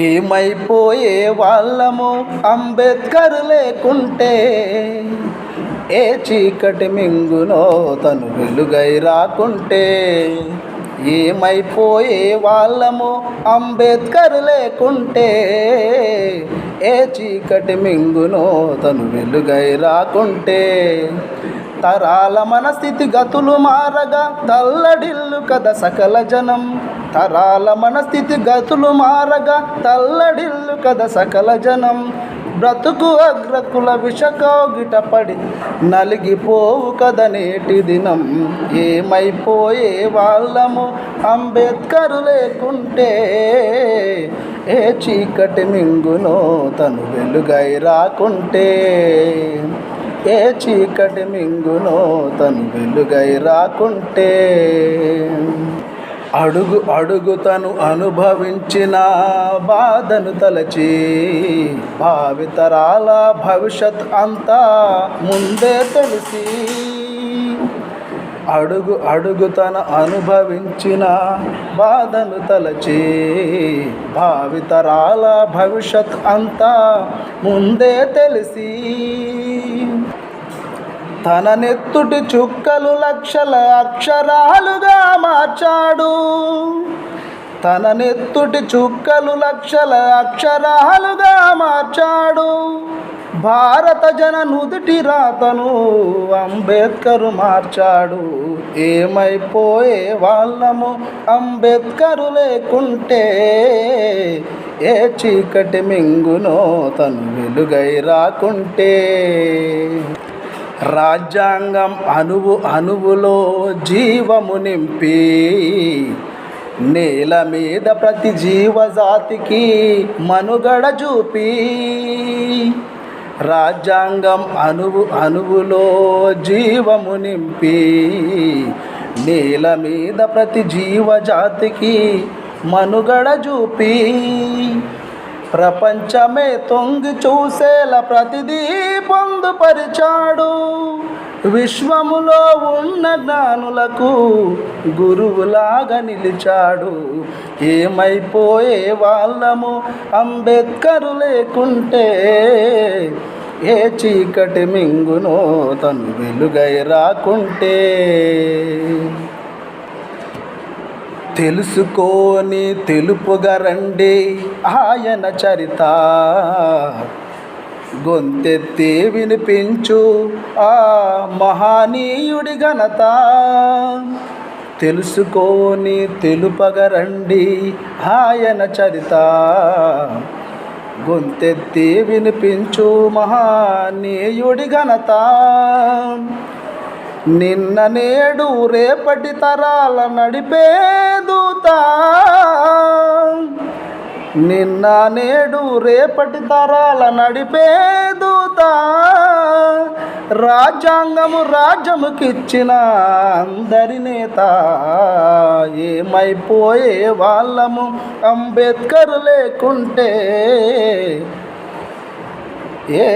ఏమైపోయే వాళ్ళము అంబేద్కర్ లేకుంటే ఏ చీకటి మింగునో తను వెలుగై రాకుంటే ఏమైపోయే వాళ్ళము అంబేద్కర్ లేకుంటే ఏ చీకటి మింగునో తను వెలుగై రాకుంటే తరాల మన స్థితి గతులు మారగా తల్లడిల్లు కథ సకల జనం. తరాల మన స్థితి గతులు మారగా తల్లడిల్లు కథ సకల జనం. బ్రతుకు అగ్రకుల విషకౌగిట పడి నలిగిపోవు కథ నేటి దినం. ఏమైపోయే వాళ్ళము అంబేద్కర్ లేకుంటే? ఏ చీకటి మింగునో తను వెలుగై రాకుంటే? ఏ చీకటి మింగునో తను వెలుగై రాకుంటే. అడుగు అడుగు తను అనుభవించిన బాధను తలచి భావితరాల భవిష్యత్ అంతా ముందే తెలిసి. అడుగు అడుగు తన అనుభవించిన బాధను తలచి భావితరాల భవిష్యత్ అంతా ముందే తెలిసి. తన నెత్తుటి చుక్కలు లక్షల అక్షరాలుగా మార్చాడు. తన నెత్తుటి చుక్కలు లక్షల అక్షరాలుగా మార్చాడు. భారత జన నుదుటి రాతను అంబేద్కరు మార్చాడు. ఏమైపోయే వాళ్ళము అంబేద్కరు లేకుంటే ఏ చీకటి మింగునో తను వెలుగై రాకుంటే. రాజ్యాంగం అణువు అణువులో జీవము నింపి నేల మీద ప్రతి జీవజాతికి మనుగడ చూపి. రాజ్యాంగం అణువు అణువులో జీవము నింపి నేల మీద ప్రతి జీవజాతికి మనుగడ చూపి. ప్రపంచమే తొంగి చూసేలా ప్రతిదీ పొందుపరిచాడు. విశ్వములో ఉన్న జ్ఞానులకు గురువులాగా నిలిచాడు. ఏమైపోయే వాళ్ళము అంబేద్కరు లేకుంటే ఏ చీకటి మింగునో తను వెలుగై రాకుంటే. తెలుసుకోని తెలుపుగా రండి. ఆయన చరిత గొంతెత్తి వినిపించు. ఆ మహానీయుడి ఘనత తెలుసుకోని తెలుపగా రండి. ఆయన చరిత గొంతెత్తి వినిపించు. మహానీయుడి ఘనత నిన్న నేడు రేపటి తరాల నడిపే దూత. నిన్న నేడు రేపటి తరాల నడిపే దూత. రాజ్యాంగము రాజ్యముకిచ్చిన అందరి నేత. ఏమైపోయే వాళ్ళము అంబేద్కర్ లేకుంటే? ఏ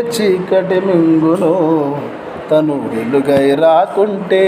చీకటి మింగును తను వెలుగై రాకుంటే